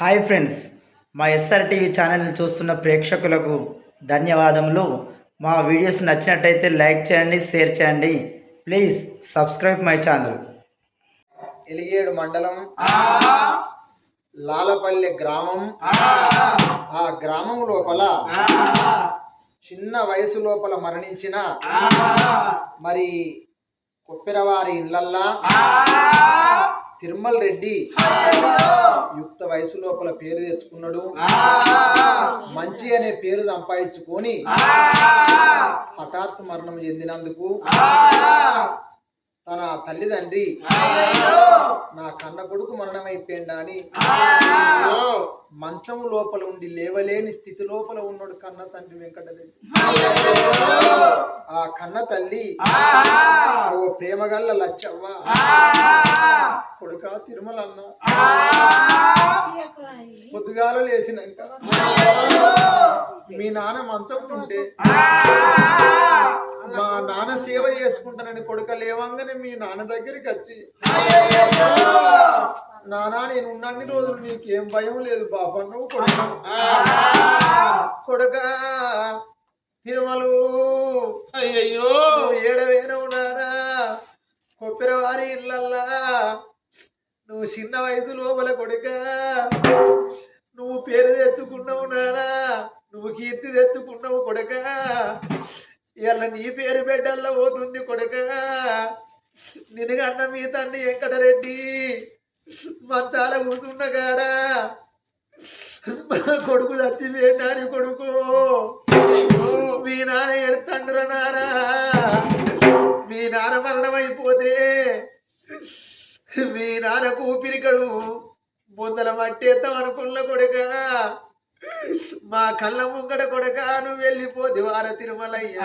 Hi friends మా SR TV ఛానల్ని చూస్తున్న ప్రేక్షకులకు ధన్యవాదములు. మా వీడియోస్ నచ్చినట్టయితే లైక్ చేయండి షేర్ చేయండి. Please subscribe my channel. Eligedu మండలం లాలపల్లె గ్రామం. ఆ. గ్రామం లోపల చిన్న వయసు లోపల మరణించిన మరి కొప్పెరవారి ఇళ్ళల్లా తిరుమల రెడ్డి యుక్త వయసు లోపల పేరు తెచ్చుకున్నాడు. మంచి అనే పేరు సంపాదించుకొని హఠాత్ మరణం చెందినందుకు తన తల్లిదండ్రి నా కన్న కొడుకు మరణమైపోయిందా అని మంచం లోపల ఉండి లేవలేని స్థితి లోపల ఉన్నాడు కన్న తండ్రి వెంకటరెడ్డి. ఆ కన్న తల్లి ప్రేమగల్ల లచ్చవ్వ. కొడుక తిరుమల అన్న పొద్దుగాల లేచినాక. మీ నాన్న మంచం ఉంటే. మా నాన్న సేవ చేసుకుంటానని కొడుక లేవంగానే మీ నాన్న దగ్గరికి వచ్చి. నానా నేను ఉన్నన్ని రోజులు నీకేం భయం లేదు బాబా నువ్వు కొడుక. కొడుక తిరుమలు. అయ్యయ్యో. నువ్వు ఏడవేనవు నానా. కొప్పిరవారి ఇళ్ళల్లా. నువ్వు చిన్న వయసు లోపల కొడుక. నువ్వు పేరు తెచ్చుకున్నావు నానా. నువ్వు కీర్తి తెచ్చుకున్నావు కొడుక. ఇవాళ నీ పేరు బిడ్డల్లో పోతుంది కొడుక. నిన్ను కన్న మీ తండ్రి వెంకటరెడ్డి. మంచాల కూసున్న కాడా. కొడుకు చచ్చిపోయినారు కొడుకు. మీ నాన్న ఎడతండ్రు నానా మీ నాన్న మరణం అయిపోతే మీ నాన్న కూపిరికడు ముందల మట్టేద్దాం అనుకున్న కొడుక. మా కళ్ళ ముంగడ కొడుక నువ్వు వెళ్ళిపోతే వార తిరుమలయ్య.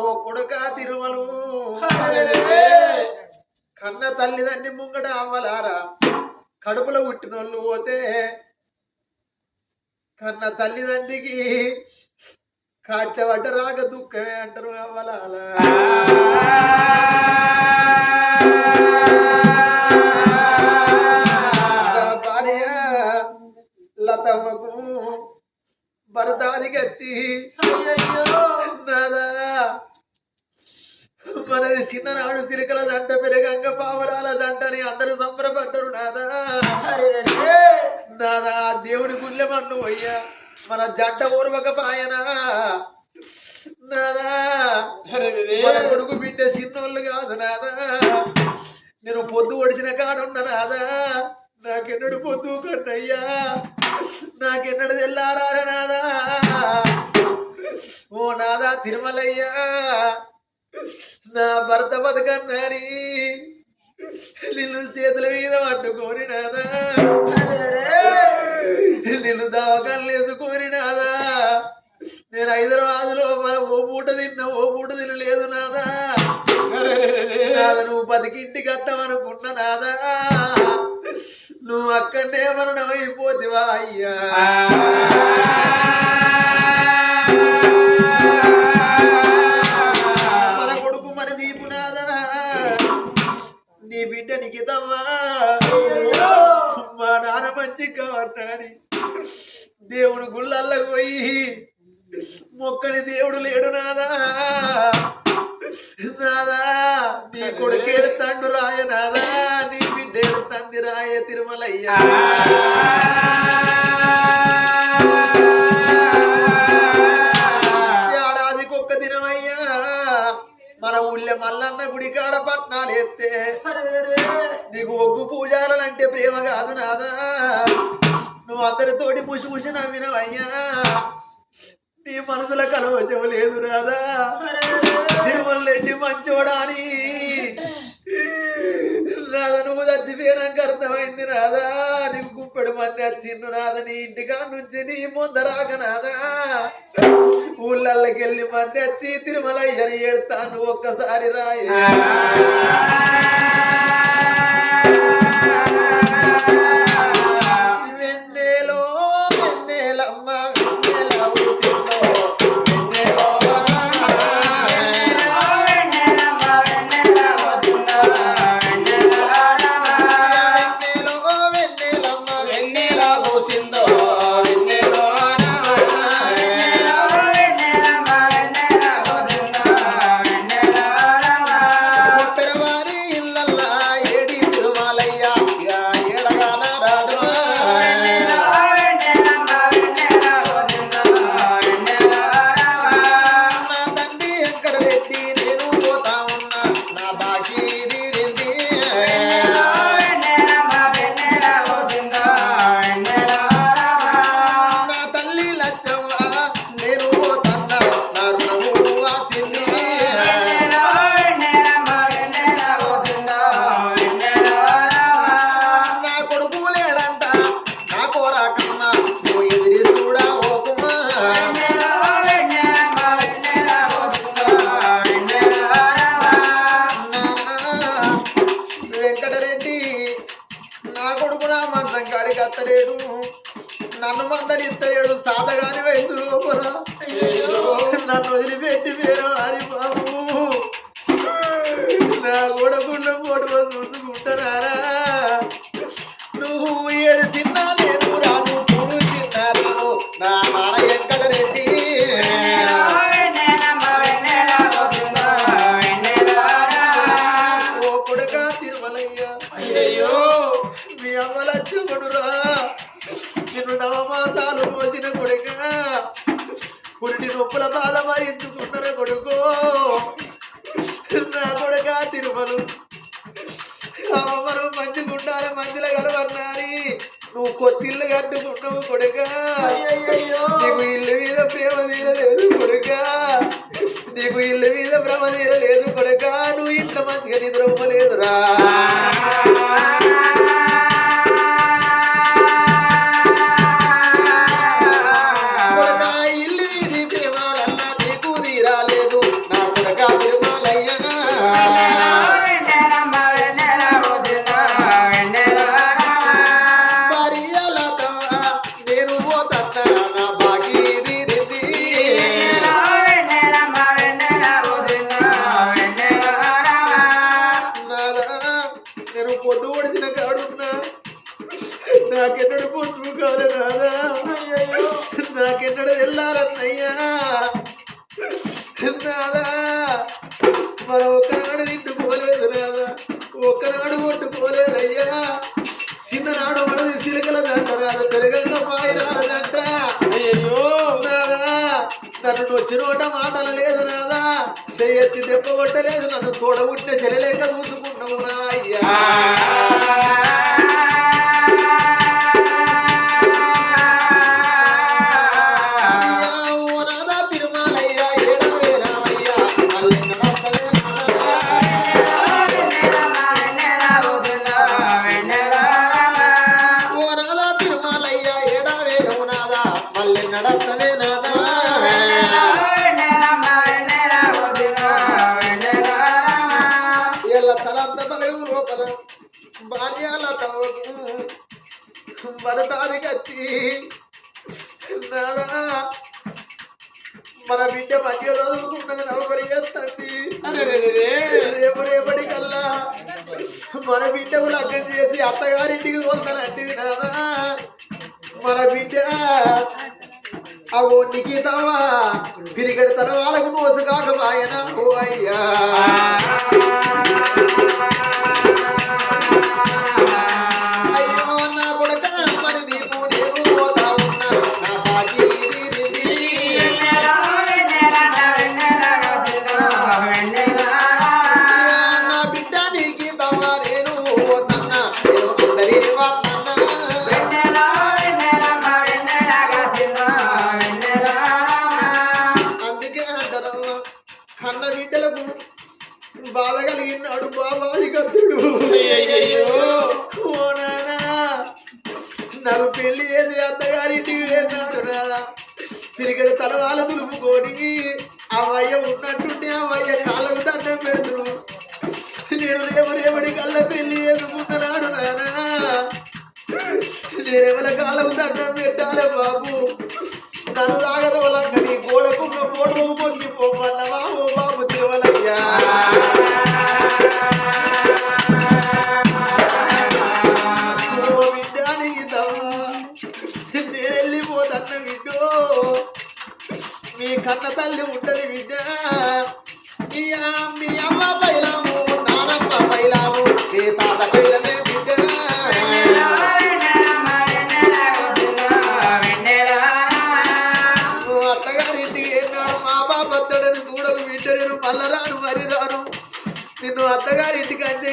ఓ కొడుక తిరుమలు. కన్న తల్లిదండ్రి ముంగట అవ్వలారా. కడుపులో పుట్టినోళ్ళు పోతే కన్న తల్లిదండ్రికి కాట్లబడ్డ రాక దుఃఖమే అంటారు అవ్వలాలా భార్య లతమ్మకు భరతానికి వచ్చి నాదా మనది చిన్ననాడు సిరికల దంట పెరగంగ పావరాల దంటని అందరూ సంబరపడ్డరు నాదా. నాదా దేవుని గుళ్ళె మన్ను అయ్యా. మన జంట ఊర్వక పాయనా. నాదా. మన కొడుకు బిడ్డ చిన్నోళ్ళు కాదు నాదా. నేను పొద్దు ఒడిచిన కాడున్న నాదా. నాకెన్నడు పొద్దు కన్నయ్యా. నాకెన్నడు తెల్లారా నాదా. ఓ నాదా తిరుమలయ్యా. నా భర్త బతకన్నారి. నిన్ను చేతుల మీద పట్టు నాదా నిన్ను దవాఖానలు కోరినాదా నాదా నేను హైదరాబాదులో మన ఓ పూట తిన్నా ఓ పూట తినలేదు నాదా నాదా నువ్వు పదికింటికి వస్తామనుకున్నా నాదా నువ్వు అక్కడనే మరణం అయిపోతివా అయ్యా నాన్న దేవుడు గుళ్ళల్లకు పోయి మొక్కని దేవుడు లేడు నాదా? నాదా? నీ కొడుకు ఏడుతాండు రాయ నాదా? నీ బిడ్డ ఏడుతంది రాయ తిరుమలయ్యా. మల్లన్న గుడి కాడ పట్నాలు ఎత్తే. నీకు ఒగ్గు పూజాలంటే ప్రేమ కాదు నాదా. నువ్వు అందరితోటి పుసి పుసి నవ్వినవయ్యా. నీ మనసుల కలవచం లేదు రాదా తిరుమల రెడ్డి మంచోడాని. రాదా నువ్వు చచ్చిపోయినాక అర్థమైంది రాదా నీకు గుప్పెడు మంది వచ్చిండు రాదా నీ ఇంటికా నుంచి నీ ముందరాక ఊళ్ళకి వెళ్ళి మధ్య వచ్చి తిరుమల ఎడతాను ఒక్కసారి రాయ. నువ్వు ఏడు నేను రాను చూడు నా నాన్న ఎక్కడ ఓ కొడుక తిరుమలయ్య. అయ్యయ్యో మీ అమ్మ లక్ష్మణురా నిన్ను నవమాసాలు పోసిన కొడుక. పురిటి నొప్పుల బాధ భరించుకున్న కొడుకు? నా కొడుక తిరుమలు. అమ్మను మంచి గుండాలి మంచిగా కలవన్నారి నువ్వు కొత్తిల్లు కట్టుకున్నావు కొడుక. నీకు ఇల్లు మీద ప్రేమ తీరలేదు కొడుక. నీకు ఇల్లు మీద భ్రమ తీరలేదు కొడుక. నువ్వు ఇంట్లో మంచిగా నిద్రపోలేదురా. నాదా మనం ఒక్కనాడు తిట్టుకోలేదు నాదా ఒక్కనాడు కొట్టుకోలేదయ్యా చిన్ననాడు మనది సిరికల దంట రాదు? తిరగంగా దంట. అయ్యయ్యో. నాదా నన్ను నొచ్చి నోట మాటలు లేదు నాదా చెయ్యెత్తి దెబ్బ కొట్టలేదు నన్ను తోడబుట్టిన చెల్లెలేక భరతాది కత్తి మన బిడ్డ మంచిగా చదువుకుంటుంది నౌకరి చేస్తుంది. రేపు రేపటి కల్లా మన బిడ్డకు లగ్నం చేసి అత్తగారింటికి వస్తానంటే నాదా మన బిడ్డ అగో నిఖితవా పిరిగడి తన వాళ్ళకు మోసు కాకమాయన ఓ అయ్యో. బాధ కలిగినాడు బాబాది కత్తుడు అయ్యయ్యో ఓ నానా నాకు పెళ్ళి చేసి అత్తగారింటికి వెళ్ళాడు నానా తిరిగడి తలవాల దులుపుకొని అవయ్య ఉన్నట్టుండి అవయ్య కాళ్ళకు దండం పెడుతురు నేను రేపు రేపటి కళ్ళ పెళ్ళి చేసుకుంటున్నాడు నానా. నేనెవల కాళ్ళకు దండం పెట్టాలి బాబు. నన్ను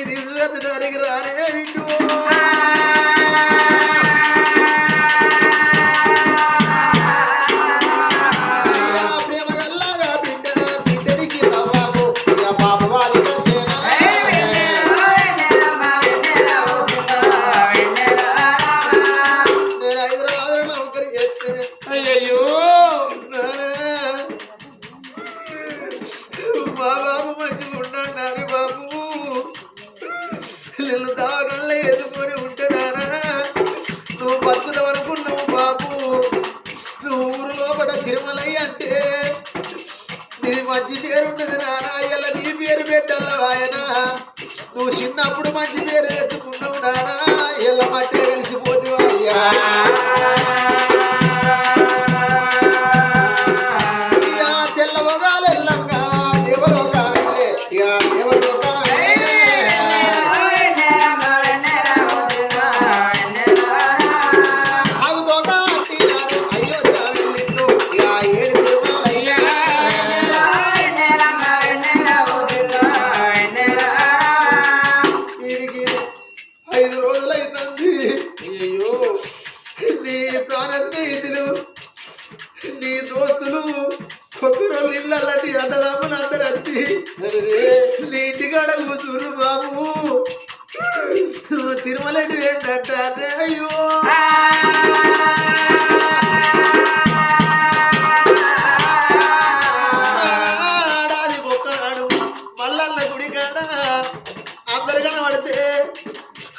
అత్తగారింటికి అంతే Ah.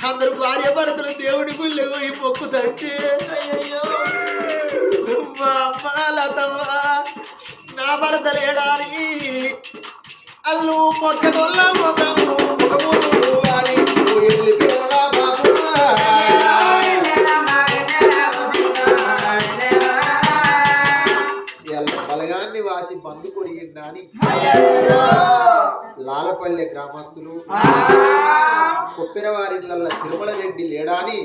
అందరు భార్య భర్తలు దేవుడి గుళ్ళు పోయి మొక్కు తట్టి మా అమ్మ లతవ్వ నా భర్త లేడాని అల్లు మొక్కటోళ్ళ మొక్కము బలగాన్ని వాసి బంధు కొరిగిండాని లాలపల్లె గ్రామస్తులు. కొప్పెరవారి తిరుమల రెడ్డి లేడాని.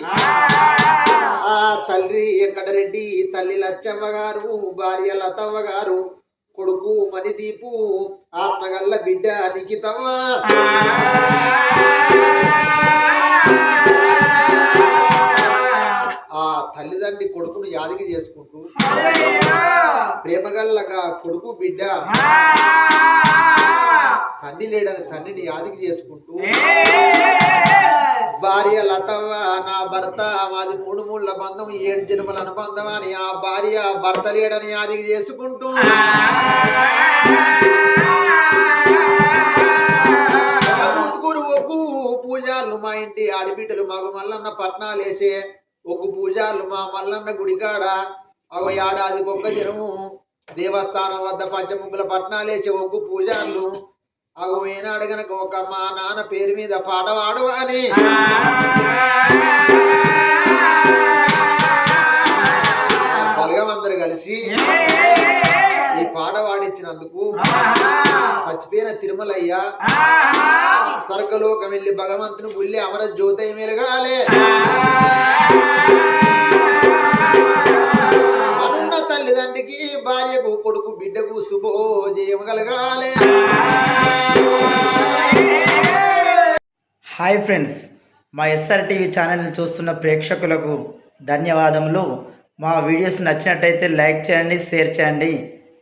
ఆ తల్లి వెంకటరెడ్డి తల్లి లచ్చమ్మ గారు భార్య లతమ్మ గారు కొడుకు మణిదీపు ఆత్మగల్ల బిడ్డ నిఖితమ్మ. తల్లిదండ్రి కొడుకును యాదికి చేసుకుంటూ. ప్రేమగల్లగా కొడుకు బిడ్డ తండ్రి లేడని తండ్రిని యాదికి చేసుకుంటూ. భార్య లతవ్వ నా భర్త మాది మూడు మూళ్ళ బంధం ఏడు జన్మల అనుబంధం అని ఆ భార్య భర్త లేడని యాదికి చేసుకుంటూ. పూజార్లు మా ఇంటి ఆడిబిడ్డలు మగ మల్లన్న పట్నాలేసే ఒగ్గు పూజార్లు మా మల్లన్న గుడికాడ ఒక ఏడాది ఒక్క దినము దేవస్థానం వద్ద పంచముగ్గుల పట్నాలేసే ఒగ్గు పూజార్లు. అగో ఏనాడు గనక ఒక మా నాన్న పేరు మీద పాట పాడు అని. కలిసి పాట పాడించినందుకు చచ్చిపోయిన తిరుమలయ్య స్వర్గలోకం వెళ్ళి భగవంతుని బుల్లి అమర జ్యోతి మెలగాలే. అనున్న తల్లిదండ్రికి భార్యకు కొడుకు బిడ్డకు శుభోజయం కలగాలే. హాయ్ ఫ్రెండ్స్ మా ఎస్ఆర్ టీవీ ఛానల్ని చూస్తున్న ప్రేక్షకులకు ధన్యవాదములు. మా వీడియోస్ నచ్చినట్టయితే లైక్ చేయండి షేర్ చేయండి.